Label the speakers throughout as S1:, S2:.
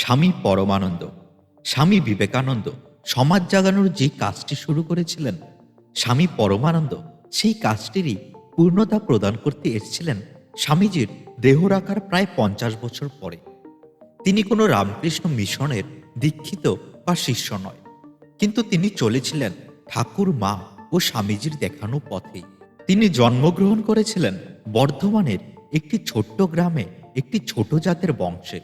S1: স্বামী পরমানন্দ, স্বামী বিবেকানন্দ, সমাজ জাগানোর যে কাজটি শুরু করেছিলেন, স্বামী পরমানন্দ সেই কাজটিরই পূর্ণতা প্রদান করতে এসেছিলেন স্বামীজির দেহ রাখার প্রায় পঞ্চাশ বছর পরে। তিনি কোনো রামকৃষ্ণ মিশনের দীক্ষিত বা শিষ্য নয়, কিন্তু তিনি চলেছিলেন ঠাকুর মা ও স্বামীজির দেখানো পথেই তিনি জন্মগ্রহণ করেছিলেন বর্ধমানের একটি ছোট্ট গ্রামে একটি ছোট জাতের বংশে।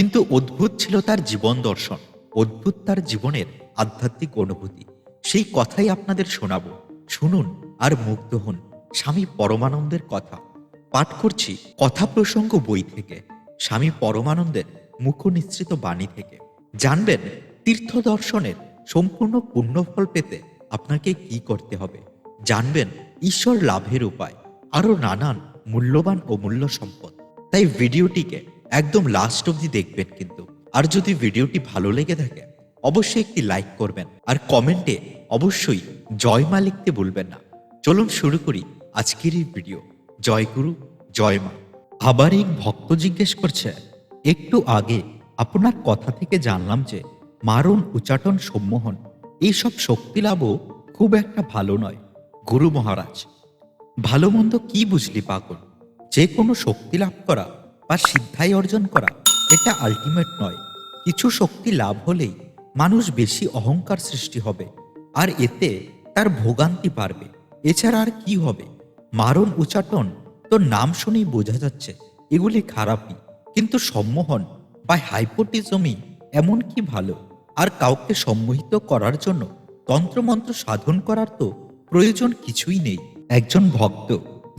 S1: কিন্তু অদ্ভুত ছিল তার জীবন দর্শন, অদ্ভুত তার জীবনের আধ্যাত্মিক অনুভূতি। সেই কথাই আপনাদের শোনাবো। শুনুন আর মুগ্ধ হন। স্বামী পরমানন্দের কথা। পাঠ করছি কথা প্রসঙ্গ বই থেকে। স্বামী পরমানন্দের মুখনিসৃত বাণী থেকে। জানবেন তীর্থ দর্শনের সম্পূর্ণ পুণ্যফল পেতে আপনাকে কি করতে হবে। জানবেন ঈশ্বর লাভের উপায়। আরও নানান মূল্যবান ও মূল্য সম্পদ তাই ভিডিওটিকে একদম লাস্ট অবধি দেখবেন কিন্তু। আর যদি ভিডিওটি ভালো লেগে থাকে, অবশ্যই একটি লাইক করবেন। আর কমেন্টে অবশ্যই জয় মা লিখতে ভুলবেন না। চলুন শুরু করি আজকের এই ভিডিও জয় গুরু, জয় মা। আবার এক ভক্ত জিজ্ঞেস করছে, একটু আগে আপনার কথা থেকে জানলাম যে, মারণ, উচাটন, সম্মোহন, এইসব শক্তি লাভও খুব একটা ভালো নয়, গুরু মহারাজ। ভালো মন্দ কি বুঝলি পাগল? যে কোনো শক্তি লাভ করা বা সিদ্ধাই অর্জন করা, এটা আলটিমেট নয়। কিছু শক্তি লাভ হলেই মানুষ বেশি অহংকার সৃষ্টি হবে, আর এতে তার ভোগান্তি পারবে এছাড়া আর কি হবে? মারণ, উচাটন তো নাম শুনেই বোঝা যাচ্ছে, এগুলি খারাপই, কিন্তু সম্মোহন বা হাইপোটিজমই এমন কি ভালো? আর কাউকে সম্মোহিত করার জন্য তন্ত্রমন্ত্র সাধন করার তো প্রয়োজন কিছুই নেই। একজন ভক্ত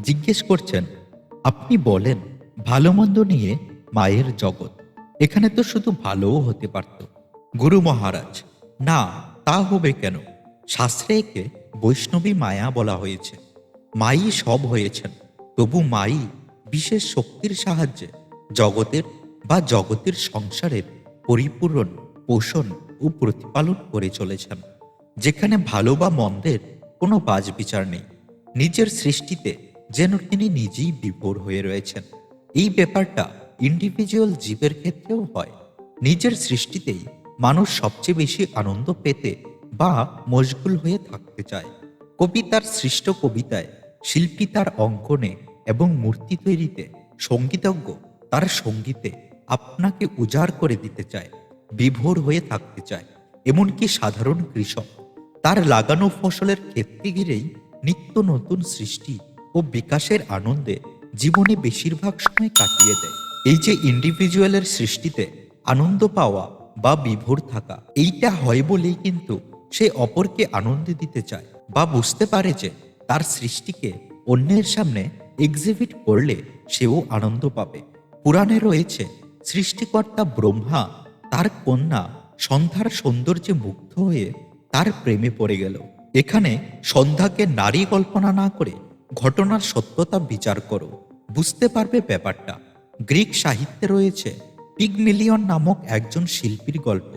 S1: জিজ্ঞেস করছেন, আপনি বলেন ভালো মন্দ নিয়ে মায়ের জগৎ। এখানে তো শুধু ভালোও হতে পারত। গুরু মহারাজ, না, তা হবে কেন? শাস্ত্রে একে বৈষ্ণবী মায়া বলা হয়েছে। মাই সব হয়েছেন, তবু মাই বিশেষ শক্তির সাহায্যে জগতের বা জগতের সংসারের পরিপূরণ, পোষণ ও প্রতিপালন করে চলেছেন। যেখানে ভালো বা মন্দের কোনো বাজ বিচার নেই। নিজের সৃষ্টিতে যেন তিনি নিজেই বিভোর হয়ে রয়েছেন। এই ব্যাপারটা ইন্ডিভিজুয়াল জীবের ক্ষেত্রেও হয়। নিজের সৃষ্টিতেই মানুষ সবচেয়ে বেশি আনন্দ পেতে বা মশগুল হয়ে থাকতে চায়। কবি তার সৃষ্ট কবিতায় শিল্পী তার অঙ্কনে এবং মূর্তি তৈরিতে সঙ্গীতজ্ঞ তার সঙ্গীতে আপনাকে উজাড় করে দিতে চায়, বিভোর হয়ে থাকতে চায়, এমনকি সাধারণ কৃষক। তার লাগানো ফসলের ক্ষেত্রে ঘিরেই নিত্য নতুন সৃষ্টি ও বিকাশের আনন্দে জীবনে বেশিরভাগ সময় কাটিয়ে দেয়। এই যে ইন্ডিভিজুয়ালের সৃষ্টিতে আনন্দ পাওয়া বা বিভোর থাকা, এইটা হয় বলেই কিন্তু সে অপরকে আনন্দ দিতে চায় বা বুঝতে পারে যে তার সৃষ্টিকে অন্যের সামনে এক্সিবিট করলে সেও আনন্দ পাবে। পুরাণে রয়েছে, সৃষ্টিকর্তা ব্রহ্মা তার কন্যা সন্ধ্যার সৌন্দর্যে মুগ্ধ হয়ে তার প্রেমে পড়ে গেল। এখানে সন্ধ্যাকে নারী কল্পনা না করে ঘটনার সত্যতা বিচার করো। বুঝতে পারবে ব্যাপারটা। গ্রিক সাহিত্যে রয়েছে পিগমিলিয়ন নামক একজন শিল্পীর গল্প,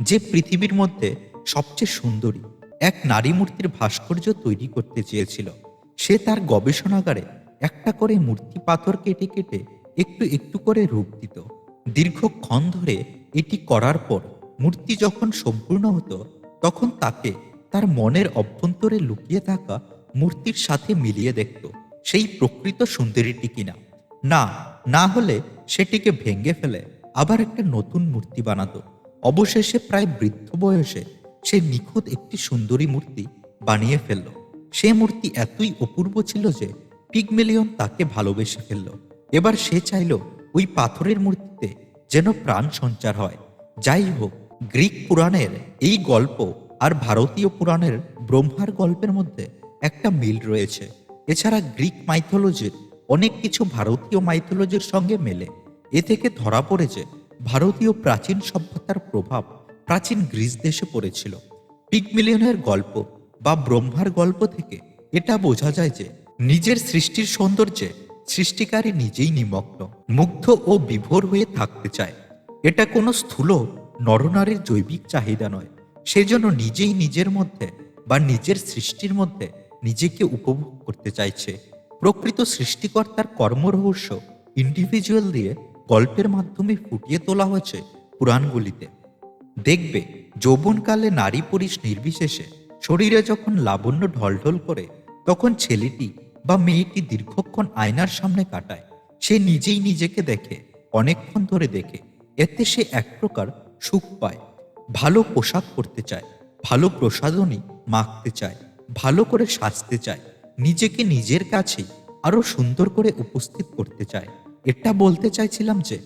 S1: যে পৃথিবীর মধ্যে সবচেয়ে সুন্দরী এক নারী মূর্তির ভাস্কর্য তৈরি করতে চেয়েছিল। সে তার গবেষণাগারে একটা করে মূর্তি পাথর কেটে কেটে একটু একটু করে রূপ দিত। দীর্ঘক্ষণ ধরে এটি করার পর মূর্তি যখন সম্পূর্ণ হতো, তখন তাকে তার মনের অভ্যন্তরে লুকিয়ে থাকা মূর্তির সাথে মিলিয়ে দেখত, সেই প্রকৃত সুন্দরীটি কিনা। না না হলে সেটিকে ভেঙে ফেলে, আবার একটা নতুন মূর্তি বানাতো। অবশেষে প্রায় বৃদ্ধ বয়সে সে নিখুঁত একটি সুন্দরী মূর্তি বানিয়ে ফেলল। সে মূর্তি এতই অপূর্ব ছিল যে পিগমেলিয়ন তাকে ভালোবেসে ফেলল। এবার সে চাইল ওই পাথরের মূর্তিতে যেন প্রাণ সঞ্চার হয়। যাই হোক, গ্রিক পুরাণের এই গল্প আর ভারতীয় পুরাণের ব্রহ্মার গল্পের মধ্যে একটা মিল রয়েছে। এছাড়া গ্রিক মাইথোলজির অনেক কিছু ভারতীয় মাইথোলজির সঙ্গে মেলে। এ থেকে ধরা পড়ে যে ভারতীয় প্রাচীন সভ্যতার প্রভাব প্রাচীন গ্রিস দেশে পড়েছিল। পিগমিলিয়নের গল্প বা ব্রহ্মার গল্প থেকে এটা বোঝা যায় যে নিজের সৃষ্টির সৌন্দর্যে সৃষ্টিকারী নিজেই নিমগ্ন, মুগ্ধ ও বিভোর হয়ে থাকতে চায়। এটা কোনো স্থূল নরনারীর জৈবিক চাহিদা নয়। সেজন্য নিজেই নিজের মধ্যে বা নিজের সৃষ্টির মধ্যে নিজেকে উপভোগ করতে চাইছে। প্রকৃত সৃষ্টিকর্তার কর্মরহস্য ইন্ডিভিজুয়াল দিয়ে গল্পের মাধ্যমে ফুটিয়ে তোলা হয়েছে পুরাণগুলিতে। দেখবে, যৌবনকালে নারী পুরুষ নির্বিশেষে শরীরে যখন লাবণ্য ঢলঢল করে, তখন ছেলেটি বা মেয়েটি দীর্ঘক্ষণ আয়নার সামনে কাটায়। সে নিজেই নিজেকে দেখে, অনেকক্ষণ ধরে দেখে। এতে সে এক প্রকার সুখ পায়। ভালো পোশাক পরতে চায়, ভালো প্রসাধনী মাখতে চায়। ভালো করে সাজতে চায়, নিজেকে নিজের কাছে আরও সুন্দর করে উপস্থিত করতে চায়। এটা বলতে চাইছিলাম যে,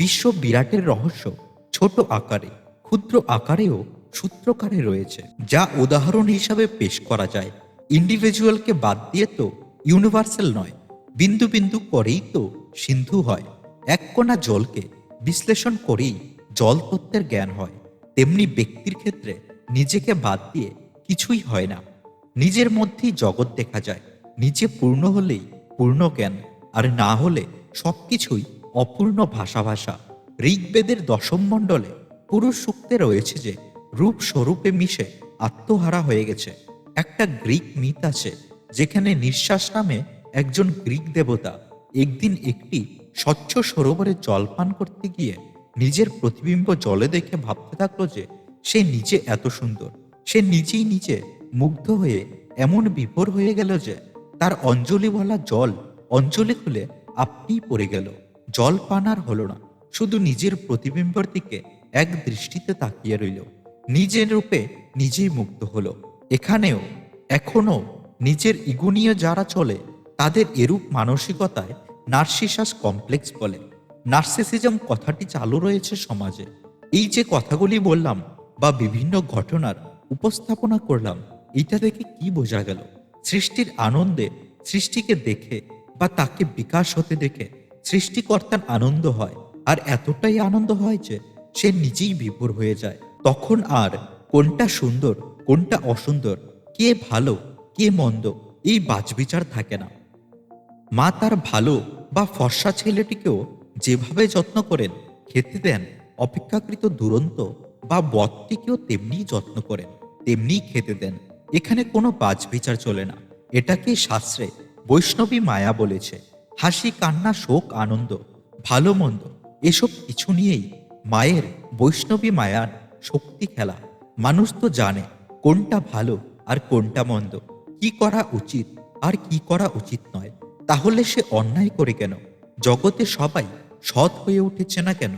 S1: বিশ্ব বিরাটের রহস্য ছোট আকারে, ক্ষুদ্র আকারেও সূত্রকারে রয়েছে, যা উদাহরণ হিসাবে পেশ করা যায়। ইন্ডিভিজুয়ালকে বাদ দিয়ে তো ইউনিভার্সাল নয়, বিন্দু বিন্দু করেই তো সিন্ধু হয়। এক কণা জলকে বিশ্লেষণ করেই জল তত্ত্বের জ্ঞান হয়, তেমনি ব্যক্তির ক্ষেত্রে নিজেকে বাদ দিয়ে কিছুই হয় না। নিজের মধ্যেই জগৎ দেখা যায়। নিজে পূর্ণ হলেই পূর্ণ জ্ঞান, আর না হলে সবকিছুই অপূর্ণ ভাষা ভাষা ঋগ্বেদের দশম মণ্ডলে পুরুষ সূক্তে রয়েছে যে রূপ স্বরূপে মিশে আত্মহারা হয়ে গেছে। একটা গ্রিক মিথ আছে, যেখানে নিঃশ্বাস নামে একজন গ্রিক দেবতা একদিন একটি স্বচ্ছ সরোবরে জল পান করতে গিয়ে নিজের প্রতিবিম্ব জলে দেখে ভাবতে থাকল যে, সে নিজে এত সুন্দর। সে নিজেই নিজে মুগ্ধ হয়ে এমন বিভোর হয়ে গেল যে তার অঞ্জলি বলা জল অঞ্জলি খুলে আপনিই পড়ে গেল। জল পান আর হলো না। শুধু নিজের প্রতিবিম্বর দিকে এক দৃষ্টিতে তাকিয়ে রইল। নিজের রূপে নিজেই মুগ্ধ হলো। এখানেও এখনও নিজের ইগো নিয়ে যারা চলে, তাদের এরূপ মানসিকতায় নার্সিসাস কমপ্লেক্স বলে। নার্সিসিজম কথাটি চালু রয়েছে সমাজে। এই যে কথাগুলি বললাম বা বিভিন্ন ঘটনার উপস্থাপনা করলাম এইটা দেখে কি বোঝা গেল? সৃষ্টির আনন্দে সৃষ্টিকে দেখে বা তাকে বিকাশ হতে দেখে সৃষ্টিকর্তার আনন্দ হয়। আর এতটাই আনন্দ হয় যে সে নিজেই বিভোর হয়ে যায়। তখন আর কোনটা সুন্দর, কোনটা অসুন্দর, কে ভালো, কে মন্দ, এই বাজবিচার থাকে না। মা তার ভালো বা ফর্সা ছেলেটিকেও যেভাবে যত্ন করেন, খেতে দেন, অপেক্ষাকৃত দুরন্ত বা বদটিকেও তেমনি যত্ন করেন তেমনি খেতে দেন। এখানে কোনো বাজবিচার চলে না। এটাকে শাস্ত্রে বৈষ্ণবী মায়া বলেছে। হাসি, কান্না, শোক, আনন্দ, ভালো, মন্দ, এসব কিছু নিয়েই মায়ের বৈষ্ণবী মায়ার শক্তি খেলা। মানুষ তো জানে কোনটা ভালো আর কোনটা মন্দ। কি করা উচিত আর কি করা উচিত নয়। তাহলে সে অন্যায় করে কেন? জগতে সবাই সৎ হয়ে উঠেছে না কেন?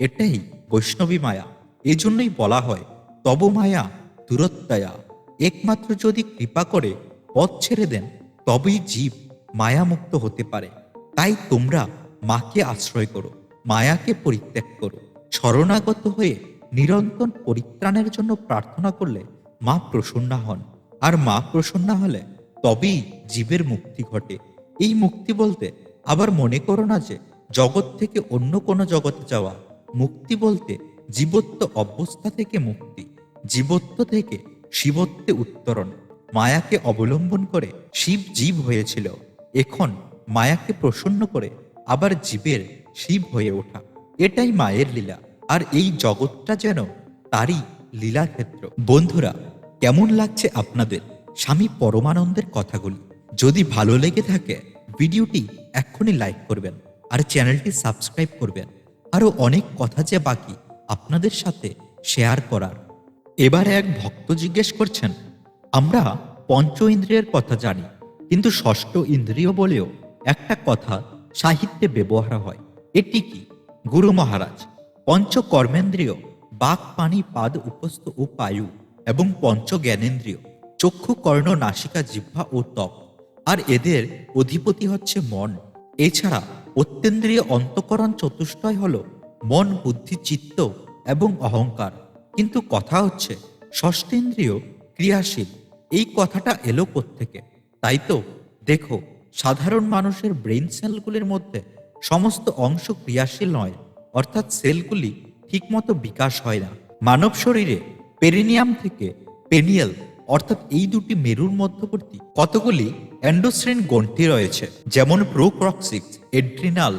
S1: এটাই বৈষ্ণবী মায়া। এজন্যই বলা হয়, তব মায়া দূরত্বায়া। একমাত্র যদি কৃপা করে পথ ছেড়ে দেন, তবেই জীব মায়ামুক্ত হতে পারে। তাই তোমরা মাকে আশ্রয় করো, মায়াকে পরিত্যাগ করো। শরণাগত হয়ে নিরন্তর পরিত্রাণের জন্য প্রার্থনা করলে মা প্রসন্না হন। আর মা প্রসন্না হলে তবেই জীবের মুক্তি ঘটে। এই মুক্তি বলতে আবার মনে করো না যে, জগৎ থেকে অন্য কোনো জগতে যাওয়া। মুক্তি বলতে জীবত্ব অবস্থা থেকে মুক্তি। জীবত্ব থেকে শিবত্বে উত্তরণ। মায়াকে অবলম্বন করে শিব জীব হয়েছিল। এখন মায়াকে প্রসন্ন করে আবার জীবের শিব হয়ে ওঠা। এটাই মায়ের লীলা। আর এই জগৎটা যেন তারই লীলাক্ষেত্র। বন্ধুরা, কেমন লাগছে আপনাদের? স্বামী পরমানন্দের কথাগুলি। যদি ভালো লেগে থাকে, ভিডিওটি এক্ষুনি লাইক করবেন আর চ্যানেলটি সাবস্ক্রাইব করবেন। আরও অনেক কথা যে বাকি আপনাদের সাথে শেয়ার করার। এবারে এক ভক্ত জিজ্ঞেস করছেন, আমরা পঞ্চ ইন্দ্রিয়ের কথা জানি, কিন্তু ষষ্ঠ ইন্দ্রিয় বলেও একটা কথা সাহিত্যে ব্যবহার হয়। এটি কি? গুরু মহারাজ, পঞ্চ কর্মেন্দ্রিয়, বাক, পানি, পাদ, উপস্থ ও পায়ু এবং পঞ্চ জ্ঞানেন্দ্রিয়, চক্ষু, কর্ণ, নাসিকা, জিহ্বা ও ত্বক আর এদের অধিপতি হচ্ছে মন। এছাড়া অত্যেন্দ্রিয় অন্তকরণ চতুষ্টয় হল মন, বুদ্ধি, চিত্ত এবং অহংকার। কিন্তু কথা হচ্ছে, ষষ্ঠেন্দ্রিয় ক্রিয়াশীল। এই কথাটা এলো থেকে তাই তো, দেখো, সাধারণ মানুষের ব্রেন সেলগুলির মধ্যে সমস্ত অংশ ক্রিয়াশীল নয়, অর্থাৎ সেলগুলি ঠিকমতো বিকাশ হয় না। মানব শরীরে পেরিনিয়াম থেকে পেনিয়াল, অর্থাৎ এই দুটি মেরুর মধ্যবর্তী কতগুলি অ্যান্ডোস্ট্রেন গ্রন্থি রয়েছে, যেমন প্রোক্রক্সিক্স এড্রিনাল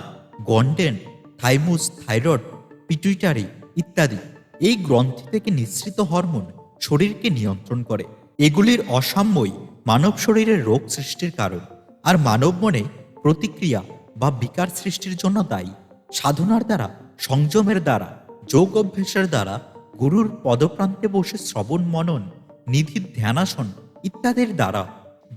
S1: গন্ডেন থাইমুস, থাইরয়েড, পিটুইটারি ইত্যাদি। এই গ্রন্থি থেকে নিঃসৃত হরমোন শরীরকে নিয়ন্ত্রণ করে। এগুলির অসাম্যই মানব শরীরের রোগ সৃষ্টির কারণ আর মানব মনে প্রতিক্রিয়া বা বিকার সৃষ্টির জন্য দায়ী। সাধনার দ্বারা, সংযমের দ্বারা, যোগ অভ্যাসের দ্বারা গুরুর পদপ্রান্তে বসে শ্রবণ, মনন নিধির ধ্যানাসন ইত্যাদির দ্বারা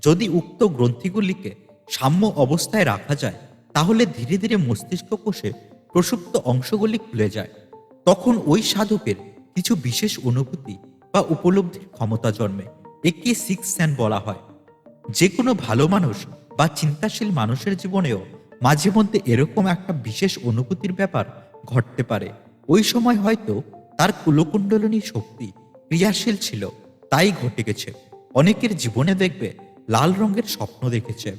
S1: যদি উক্ত গ্রন্থিগুলিকে সাম্য অবস্থায় রাখা যায়, তাহলে ধীরে ধীরে মস্তিষ্ক কোষে প্রসুপ্ত অংশগুলি খুলে যায়। তখন ওই সাধকের কিছু বিশেষ অনুভূতি বা উপলব্ধির ক্ষমতা জন্মে, একে সিক্স স্যান বলা হয়। যে কোনো ভালো মানুষ বা চিন্তাশীল মানুষের জীবনেও মাঝে মধ্যে এরকম একটা বিশেষ অনুভূতির ব্যাপার ঘটতে পারে। ওই সময় হয়তো তার কুলকুণ্ডলিনী শক্তি ক্রিয়াশীল ছিল, তাই ঘটে গেছে। অনেকের জীবনে দেখবে লাল রঙের স্বপ্ন দেখেছে।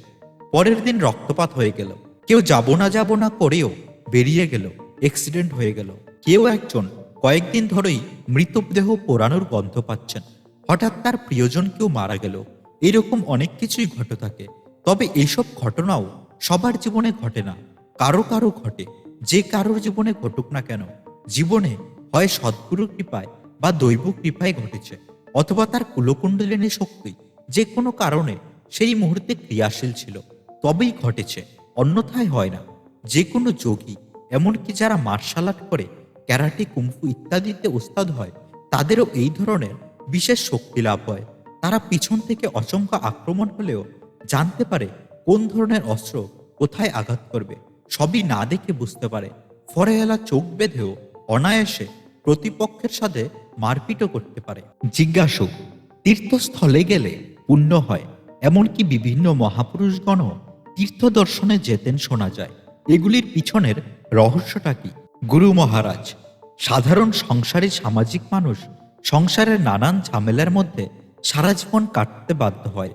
S1: পরের দিন রক্তপাত হয়ে গেল। কেউ যাব না যাব না করেও বেরিয়ে গেল অ্যাক্সিডেন্ট হয়ে গেল। কেউ একজন কয়েকদিন ধরেই মৃতদেহ পোড়ানোর গন্ধ পাচ্ছেন। হঠাৎ তার প্রিয়জন কেউ মারা গেল। এরকম অনেক কিছুই ঘটে থাকে। তবে এইসব ঘটনাও সবার জীবনে ঘটে না। কারও কারও ঘটে। যে কারোর জীবনে ঘটুক না কেন, জীবনে হয় সদ্গুরু কৃপায় বা দৈব কৃপায় ঘটেছে। অথবা তার কুলকুণ্ডলিনী শক্তি যে কোনো কারণে সেই মুহূর্তে ক্রিয়াশীল ছিল। তবেই ঘটেছে। অন্যথায় হয় না। যে কোনো যোগী, এমনকি যারা মার্শাল আর্ট করে ক্যারাটে, কুম্ফু ইত্যাদিতে ওস্তাদ হয়, তাদেরও এই ধরনের বিশেষ শক্তি লাভ হয়। তারা পিছন থেকে অচমকা আক্রমণ হলেও জানতে পারে কোন ধরনের অস্ত্র কোথায় আঘাত করবে, সবই না দেখে বুঝতে পারে। ফরেহেলা চোখ বেঁধেও অনায়াসে প্রতিপক্ষের সাথে মারপিটও করতে পারে। জিজ্ঞাসু, তীর্থস্থলে গেলে পুণ্য হয়, এমনকি বিভিন্ন মহাপুরুষগণও তীর্থ দর্শনে যেতেন শোনা যায়। এগুলির পিছনের রহস্যটা কি? গুরু মহারাজ, সাধারণ সংসারী সামাজিক মানুষ সংসারের নানান ঝামেলার মধ্যে সারা জীবন কাটতে বাধ্য হয়।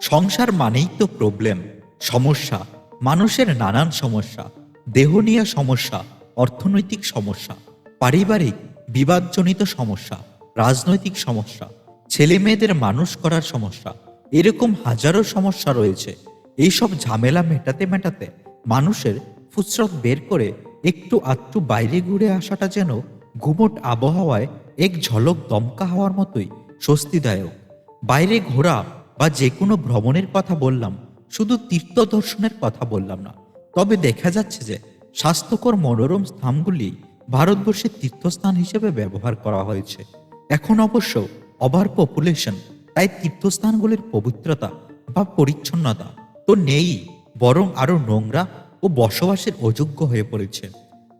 S1: সংসার মানেই তো প্রবলেম সমস্যা, মানুষের নানান সমস্যা, দেহ নিয়ে সমস্যা, অর্থনৈতিক সমস্যা, পারিবারিক, বিবাদজনিত সমস্যা, রাজনৈতিক সমস্যা ছেলে মেয়েদের মানুষ করার সমস্যা, এরকম হাজারো সমস্যা রয়েছে। এইসব ঝামেলা মেটাতে মেটাতে মানুষের ফুসরত বের করে একটু আধটু বাইরে ঘুরে আসাটা যেন ঘুমট আবহাওয়ায় এক ঝলক দমকা হওয়ার মতোই স্বস্তিদায়ক। বাইরে ঘোরা বা যে কোনো ভ্রমণের কথা বললাম, শুধু তীর্থ দর্শনের কথা বললাম না। তবে দেখা যাচ্ছে যে স্বাস্থ্যকর মনোরম স্থানগুলি ভারতবর্ষের তীর্থস্থান হিসেবে ব্যবহার করা হয়েছে। এখন অবশ্য ওভার পপুলেশন, তাই তীর্থস্থানগুলির পবিত্রতা বা পরিচ্ছন্নতা তো নেই, বরং আরও নোংরা ও বসবাসের অযোগ্য হয়ে পড়েছে।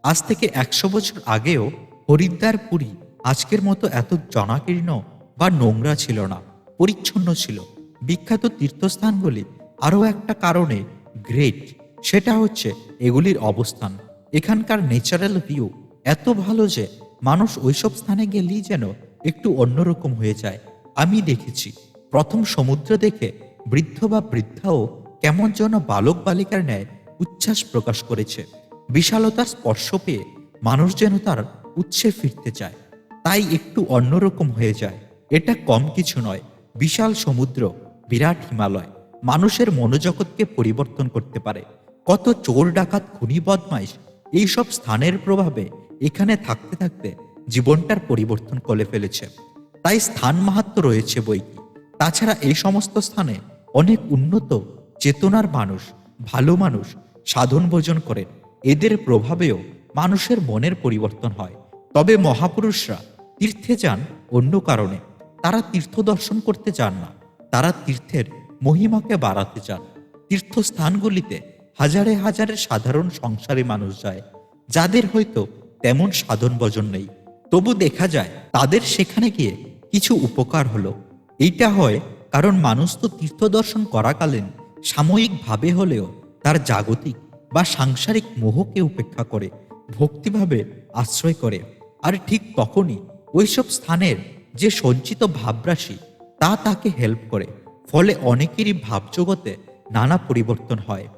S1: আজ থেকে একশো বছর আগেও হরিদ্বার পুরী আজকের মতো এত জনাকীর্ণ বা নোংরা ছিল না, পরিচ্ছন্ন ছিল। বিখ্যাত তীর্থস্থানগুলি আরও একটা কারণে গ্রেট, সেটা হচ্ছে এগুলির অবস্থান। এখানকার ন্যাচারাল ভিউ এত ভালো যে মানুষ ওইসব স্থানে গেলেই যেন একটু অন্যরকম হয়ে যায়। আমি দেখেছি, প্রথম সমুদ্র দেখে বৃদ্ধ বা বৃদ্ধাও কেমন যেন বালক বালিকার ন্যায় উচ্ছ্বাস প্রকাশ করেছে। বিশালতার স্পর্শ পেয়ে মানুষ যেন তার উৎসে ফিরতে চায়। তাই একটু অন্যরকম হয়ে যায়। এটা কম কিছু নয়, বিশাল সমুদ্র, বিরাট হিমালয়। মানুষের মনোজগৎকে পরিবর্তন করতে পারে। কত চোর, ডাকাত, খুনি, বদমাইশ, এইসব স্থানের প্রভাবে এখানে থাকতে থাকতে জীবনটার পরিবর্তন করে ফেলেছে। তাই স্থান মাহাত্ম রয়েছে বই তাছাড়া এই সমস্ত স্থানে অনেক উন্নত, চেতনার মানুষ, ভালো মানুষ সাধন ভোজন করেন। এদের প্রভাবেও মানুষের মনের পরিবর্তন হয়। তবে মহাপুরুষরা তীর্থে যান অন্য কারণে। তারা তীর্থ দর্শন করতে চান না। তারা তীর্থের মহিমাকে বাড়াতে চান তীর্থস্থানগুলিতে হাজারে হাজারে সাধারণ সংসারী মানুষ যায়। যাদের হয়তো তেমন সাধন ভজন নেই। তবু দেখা যায় তাদের সেখানে গিয়ে কিছু উপকার হলো। এইটা হয় কারণ মানুষ তো তীর্থ দর্শন করাকালীন সাময়িকভাবে হলেও তার জাগতিক বা সাংসারিক মোহকে উপেক্ষা করে, ভক্তিভাবে আশ্রয় করে। আর ঠিক তখনই ওইসব স্থানের যে সঞ্চিত ভাবরাশি, তা তাকে হেল্প করে। ফলে অনেকেরই ভাবজগতে নানা পরিবর্তন হয়।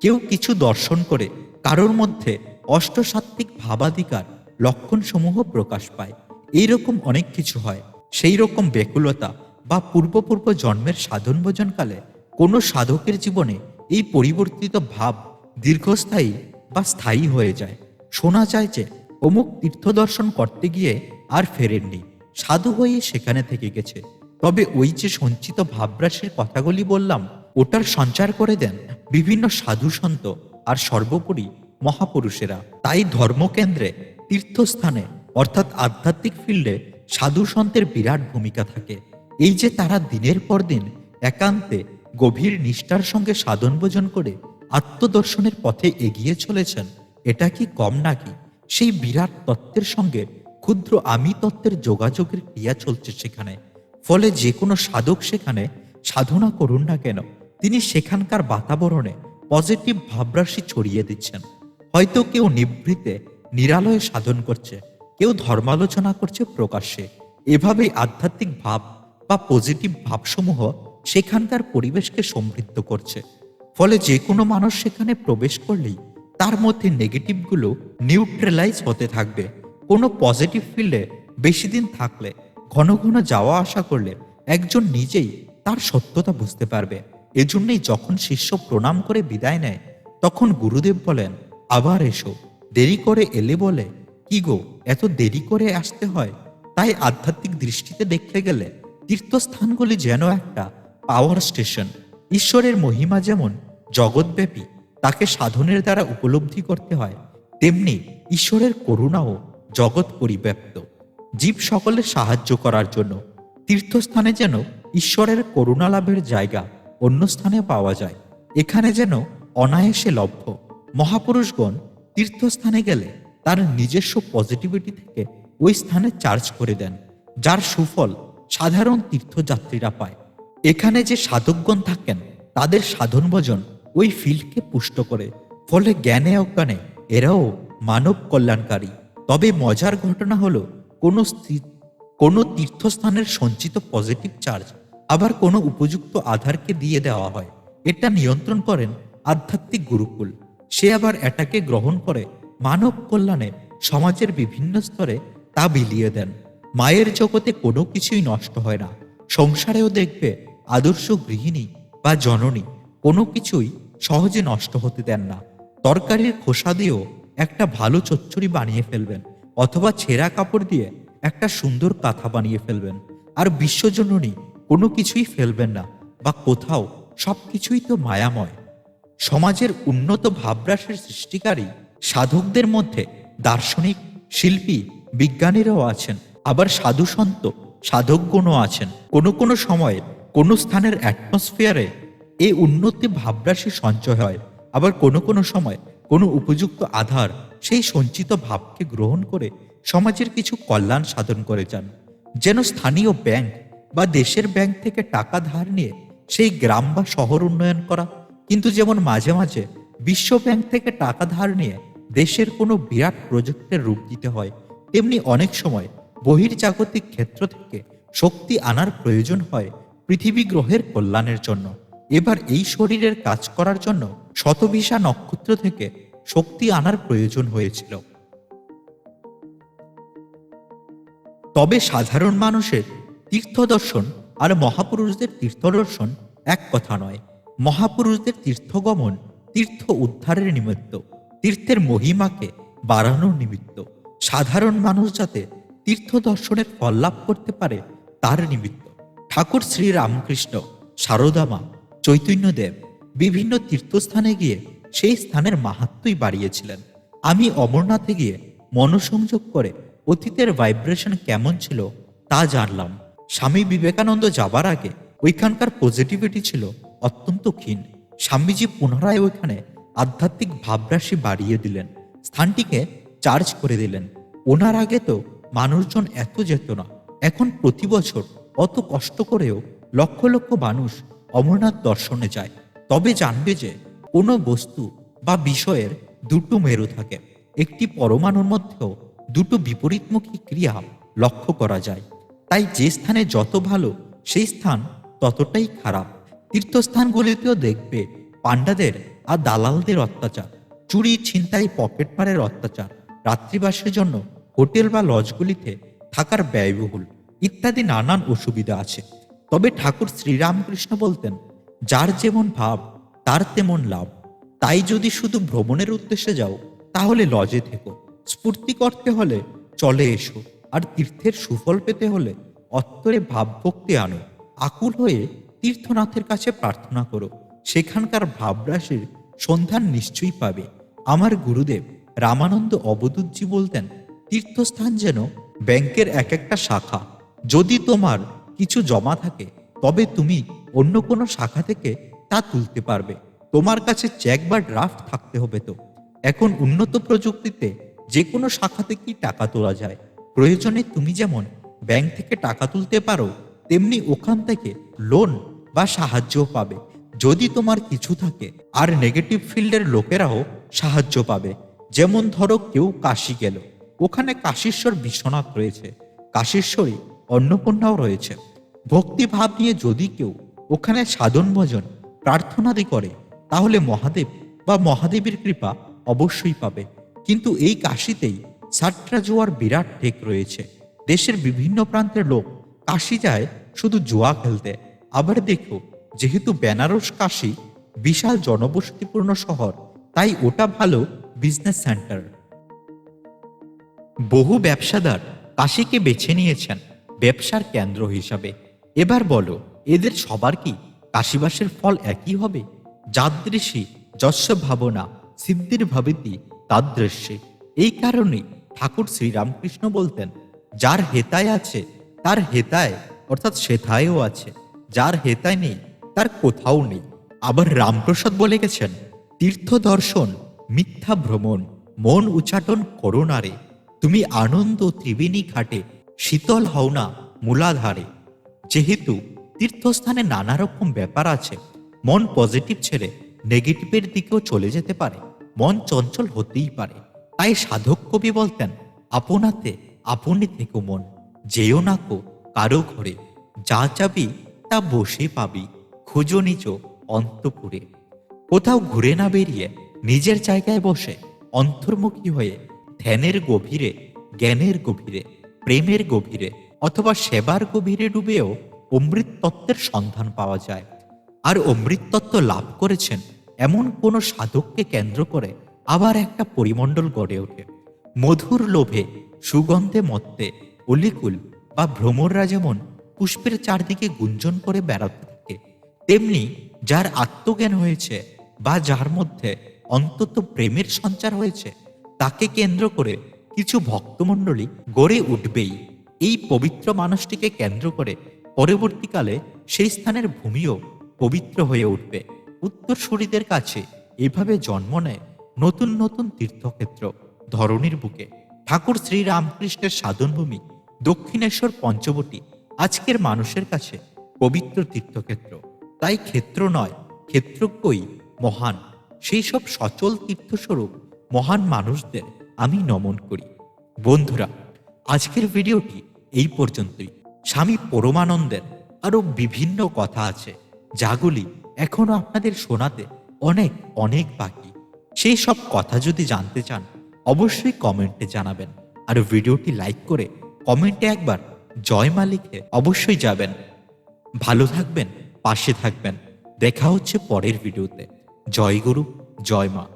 S1: কেউ কিছু দর্শন করে, কারোর মধ্যে অষ্টসাত্ত্বিক ভাবাধিকার লক্ষণসমূহ প্রকাশ পায়। এইরকম অনেক কিছু হয়। সেই রকম ব্যাকুলতা বা পূর্বপূর্ব জন্মের সাধন ভোজনকালে কোনো সাধকের জীবনে এই পরিবর্তিত ভাব দীর্ঘস্থায়ী বা স্থায়ী হয়ে যায়। শোনা যায় যে, অমুক তীর্থ দর্শন করতে গিয়ে আর ফেরেননি, সাধু হয়ে সেখানে থেকে গেছে। তবে ওই যে সঞ্চিত ভাবরাশির কথাগুলি বললাম, ওটার সঞ্চার করে দেন বিভিন্ন সাধু সন্ত আর সর্বোপরি মহাপুরুষেরা। তাই ধর্মকেন্দ্রে, তীর্থস্থানে, অর্থাৎ আধ্যাত্মিক ফিল্ডে সাধু সন্তের বিরাট ভূমিকা থাকে। এই যে তারা দিনের পর দিন একান্তে গভীর নিষ্ঠার সঙ্গে সাধন ভোজন করে আত্মদর্শনের পথে এগিয়ে চলেছেন। এটা কি কম নাকি? সেই বিরাট তত্ত্বের সঙ্গে ক্ষুদ্র আমি তত্ত্বের যোগাযোগের ক্রিয়া চলছে সেখানে। ফলে যে কোনো সাধক সেখানে সাধনা করুন না কেন, তিনি সেখানকার বাতাবরণে পজিটিভ ভাবরাশি ছড়িয়ে দিচ্ছেন। হয়তো কেউ নিভৃতে, নিরালয়ে সাধন করছে, কেউ ধর্মালোচনা করছে প্রকাশ্যে। এভাবেই আধ্যাত্মিক ভাব বা পজিটিভ ভাবসমূহ সেখানকার পরিবেশকে সমৃদ্ধ করছে। ফলে যে কোনো মানুষ সেখানে প্রবেশ করলেই তার মধ্যে নেগেটিভগুলো নিউট্রালাইজ হতে থাকবে। কোনো পজিটিভ ফিল্ডে বেশি দিন থাকলে, ঘন ঘন যাওয়া আসা করলে একজন নিজেই তার সত্যতা বুঝতে পারবে। এজন্যই যখন শিষ্য প্রণাম করে বিদায় নেয়, তখন গুরুদেব বলেন, আবার এসো, দেরি করে এলে বলে, কি গো, এত দেরি করে আসতে হয়? তাই আধ্যাত্মিক দৃষ্টিতে দেখতে গেলে তীর্থস্থানগুলি যেন একটা পাওয়ার স্টেশন ঈশ্বরের মহিমা যেমন জগৎব্যাপী, তাকে সাধনের দ্বারা উপলব্ধি করতে হয়, তেমনি ঈশ্বরের করুণাও জগৎ পরিব্যাপ্ত। জীব সকলের সাহায্য করার জন্য তীর্থস্থানে যেন ঈশ্বরের করুণা লাভের জায়গা অন্য স্থানে পাওয়া যায়। এখানে যেন অনায়াসে লভ্য। মহাপুরুষগণ তীর্থস্থানে গেলে তার নিজস্ব পজিটিভিটি থেকে ওই স্থানে চার্জ করে দেন, যার সুফল সাধারণ তীর্থযাত্রীরা পায়। এখানে যে সাধকগণ থাকেন, তাদের সাধন ভজন ওই ফিল্ডকে পুষ্ট করে। ফলে জ্ঞানে অজ্ঞানে এরাও মানব কল্যাণকারী। তবে মজার ঘটনা হলো, কোনো কোনো তীর্থস্থানের সঞ্চিত পজিটিভ চার্জ আবার কোনো উপযুক্ত আধারকে দিয়ে দেওয়া হয়। এটা নিয়ন্ত্রণ করেন আধ্যাত্মিক গুরুকুল। সে আবার এটাকে গ্রহণ করে মানব কল্যাণে সমাজের বিভিন্ন স্তরে তা বিলিয়ে দেন। মায়ের জগতে কোনো কিছুই নষ্ট হয় না। সংসারেও দেখবে আদর্শ গৃহিণী বা জননী কোনো কিছুই সহজে নষ্ট হতে দেন না। তরকারির খোসা দিয়েও একটা ভালো চচ্চড়ি বানিয়ে ফেলবেন অথবা ছেঁড়া কাপড় দিয়ে একটা সুন্দর কাঁথা বানিয়ে ফেলবেন। আর বিশ্বজননী কোনো কিছুই ফেলবেন না বা কোথাও সবকিছুই তো মায়াময়। সমাজের উন্নত ভাবরাসের সৃষ্টিকারী সাধকদের মধ্যে দার্শনিক, শিল্পী, বিজ্ঞানীরাও আছেন। আবার সাধু সন্ত সাধকগণও আছেন। কোনো কোনো সময়ে কোনো স্থানের অ্যাটমসফিয়ারে এই উন্নতি ভাবরাশি সঞ্চয় হয়। আবার কোনো কোনো সময় কোনো উপযুক্ত আধার সেই সঞ্চিত ভাবকে গ্রহণ করে সমাজের কিছু কল্যাণ সাধন করে যান। যেন স্থানীয় ব্যাংক বা দেশের ব্যাংক থেকে টাকা ধার নিয়ে সেই গ্রাম বা শহর উন্নয়ন করা। কিন্তু যেমন মাঝে মাঝে বিশ্ব ব্যাংক থেকে টাকা ধার নিয়ে দেশের কোনো বিরাট প্রজেক্টের রূপ দিতে হয়, তেমনি অনেক সময় বহির্জাগতিক ক্ষেত্র থেকে শক্তি আনার প্রয়োজন হয় পৃথিবী গ্রহের কল্যাণের জন্য। এবার এই শরীরের কাজ করার জন্য শতভিসা নক্ষত্র থেকে শক্তি আনার প্রয়োজন হয়েছিল। তবে সাধারণ মানুষের তীর্থদর্শন আর মহাপুরুষদের তীর্থদর্শন এক কথা নয়। মহাপুরুষদের তীর্থগমন তীর্থ উদ্ধারের নিমিত্ত, তীর্থের মহিমাকে বাড়ানোর নিমিত্ত। সাধারণ মানুষ যাতে তীর্থ দর্শনের ফল লাভ করতে পারে, তার নিমিত্ত। ঠাকুর শ্রী রামকৃষ্ণ সারদামা চৈতন্যদেব বিভিন্ন তীর্থস্থানে গিয়ে সেই স্থানের মাহাত্মই বাড়িয়েছিলেন। আমি অমরনাথে গিয়ে মনোসংযোগ করে অতীতের ভাইব্রেশন কেমন ছিল তা জানলাম। স্বামী বিবেকানন্দ যাবার আগে ওইখানকার পজিটিভিটি ছিল অত্যন্ত ক্ষীণ। স্বামীজি পুনরায় ওইখানে আধ্যাত্মিক ভাবরাশি বাড়িয়ে দিলেন। স্থানটিকে চার্জ করে দিলেন। ওনার আগে তো মানুষজন এত যেত না। এখন প্রতি বছর অত কষ্ট করেও লক্ষ লক্ষ মানুষ অমরনাথ দর্শনে যায়। তবে জানবে যে কোনো বস্তু বা বিষয়ের দুটো মেরু থাকে। একটি পরমাণুর মধ্যেও দুটো বিপরীতমুখী ক্রিয়া লক্ষ্য করা যায়। তাই যে স্থানে যত ভালো, সেই স্থান ততটাই খারাপ। তীর্থস্থানগুলিতেও দেখবে পাণ্ডাদের আর দালালদের অত্যাচার, চুরি, ছিনতাই পকেট মারের অত্যাচার, রাত্রিবাসের জন্য হোটেল বা লজগুলিতে থাকার ব্যয়বহুল। ইত্যাদি নানান অসুবিধা আছে। তবে ঠাকুর শ্রীরামকৃষ্ণ বলতেন, যার যেমন ভাব, তার তেমন লাভ। তাই যদি শুধু ভ্রমণের উদ্দেশ্যে যাও, তাহলে লজে থেকো। স্ফূর্তি করতে হলে চলে এসো, আর তীর্থের সুফল পেতে হলে অত্তরে ভাবভক্তি আনো। আকুল হয়ে তীর্থনাথের কাছে প্রার্থনা করো। সেখানকার ভাবরাশির সন্ধান নিশ্চয়ই পাবে। আমার গুরুদেব রামানন্দ অবধূতজি বলতেন, তীর্থস্থান যেন ব্যাংকের এক একটা শাখা যদি তোমার কিছু জমা থাকে, তবে তুমি অন্য কোনো শাখা থেকে তা তুলতে পারবে। তোমার কাছে চেক বা ড্রাফট থাকতে হবে তো। এখন উন্নত প্রযুক্তিতে যে কোনো শাখা থেকেই টাকা তোলা যায়। প্রয়োজনে তুমি যেমন ব্যাংক থেকে টাকা তুলতে পারো, তেমনি ওখান থেকে লোন বা সাহায্যও পাবে। যদি তোমার কিছু থাকে আর নেগেটিভ ফিল্ডের লোকেরাও সাহায্য পাবে। যেমন ধরো কেউ কাশি গেল। ওখানে কাশীশ্বর বিশ্বনাথ রয়েছে। কাশীশ্বরী অন্নপূর্ণাও রয়েছে। ভক্তিভাব নিয়ে যদি কেউ ওখানে সাধন ভজন প্রার্থনাদি করে, তাহলে মহাদেব বা মহাদেবের কৃপা অবশ্যই পাবে। কিন্তু এই কাশিতেই সাট্রা জোয়ার বিরাট টেক রয়েছে। দেশের বিভিন্ন প্রান্তের লোক কাশি যায় শুধু জুয়া খেলতে। আবার দেখো, যেহেতু বেনারস কাশি বিশাল জনবসতিপূর্ণ শহর, তাই ওটা ভালো বিজনেস সেন্টার বহু ব্যবসাদার কাশিকে বেছে নিয়েছেন। ব্যবসার কেন্দ্র হিসাবে। এবার বলো, এদের সবার কি কাশিবাসের ফল একই হবে? যাদৃশী যস্য ভাবনা সিদ্ধির ভাবিতি, তাদৃশ্যে। এই কারণেই ঠাকুর শ্রীরামকৃষ্ণ বলতেন, যার হেতায় আছে, তার হেতায়, অর্থাৎ সেথায়ও আছে। যার হেতায় নেই, তার কোথাও নেই। আবার রামপ্রসাদ বলে গেছেন তীর্থ দর্শন মিথ্যা ভ্রমণ, মন উচাটন করোনারে তুমি আনন্দ ত্রিবেণী ঘাটে শীতল হও না, মূলাধারে। যেহেতু তীর্থস্থানে নানা রকম ব্যাপার আছে, মন পজিটিভ ছেড়ে নেগেটিভের দিকেও চলে যেতে পারে। মন চঞ্চল হতেই পারে। তাই সাধক কবি বলতেন, আপনাতে আপনি থেকো মন, যেও না কো কারও ঘরে। যা চাবি, তা বসে পাবি, খুঁজো নিজ অন্তপুরে। কোথাও ঘুরে না বেরিয়ে নিজের জায়গায় বসে অন্তর্মুখী হয়ে ধ্যানের গভীরে, জ্ঞানের গভীরে প্রেমের গভীরে অথবা সেবার গভীরে ডুবেও অমৃত তত্ত্বের সন্ধান পাওয়া যায়। আর অমৃত তত্ত্ব লাভ করেছেন এমন কোন সাধককে কেন্দ্র করে আবার একটা পরিমণ্ডল গড়ে ওঠে। মধুর লোভে, সুগন্ধে মত্তে, অলিকুল বা ভ্রমররা যেমন পুষ্পের চারদিকে গুঞ্জন করে বেড়াতে থাকে, তেমনি যার আত্মজ্ঞান হয়েছে বা যার মধ্যে অন্তত প্রেমের সঞ্চার হয়েছে, তাকে কেন্দ্র করে কিছু ভক্তমণ্ডলী গড়ে উঠবেই। এই পবিত্র মানুষটিকে কেন্দ্র করে পরবর্তীকালে সেই স্থানের ভূমিও পবিত্র হয়ে উঠবে। উত্তরসূরিদের কাছে এভাবে জন্ম নেয় নতুন নতুন তীর্থক্ষেত্র ধরণীর বুকে। ঠাকুর শ্রীরামকৃষ্ণের সাধনভূমি দক্ষিণেশ্বর পঞ্চবটী আজকের মানুষের কাছে পবিত্র তীর্থক্ষেত্র। তাই ক্ষেত্র নয়, ক্ষেত্রজ্ঞই মহান। সেই সব সচল তীর্থস্বরূপ মহান মানুষদের আমি নমন করি। বন্ধুরা, আজকের ভিডিওটি এই পর্যন্তই। স্বামী পরমানন্দের আরও বিভিন্ন কথা আছে, যাগুলি এখনও আপনাদের শোনাতে অনেক অনেক বাকি। সেই সব কথা যদি জানতে চান, অবশ্যই কমেন্টে জানাবেন। আর ভিডিওটি লাইক করে কমেন্টে একবার জয় মা লিখে অবশ্যই যাবেন। ভালো থাকবেন, পাশে থাকবেন। দেখা হচ্ছে পরের ভিডিওতে। জয় গুরু, জয় মা।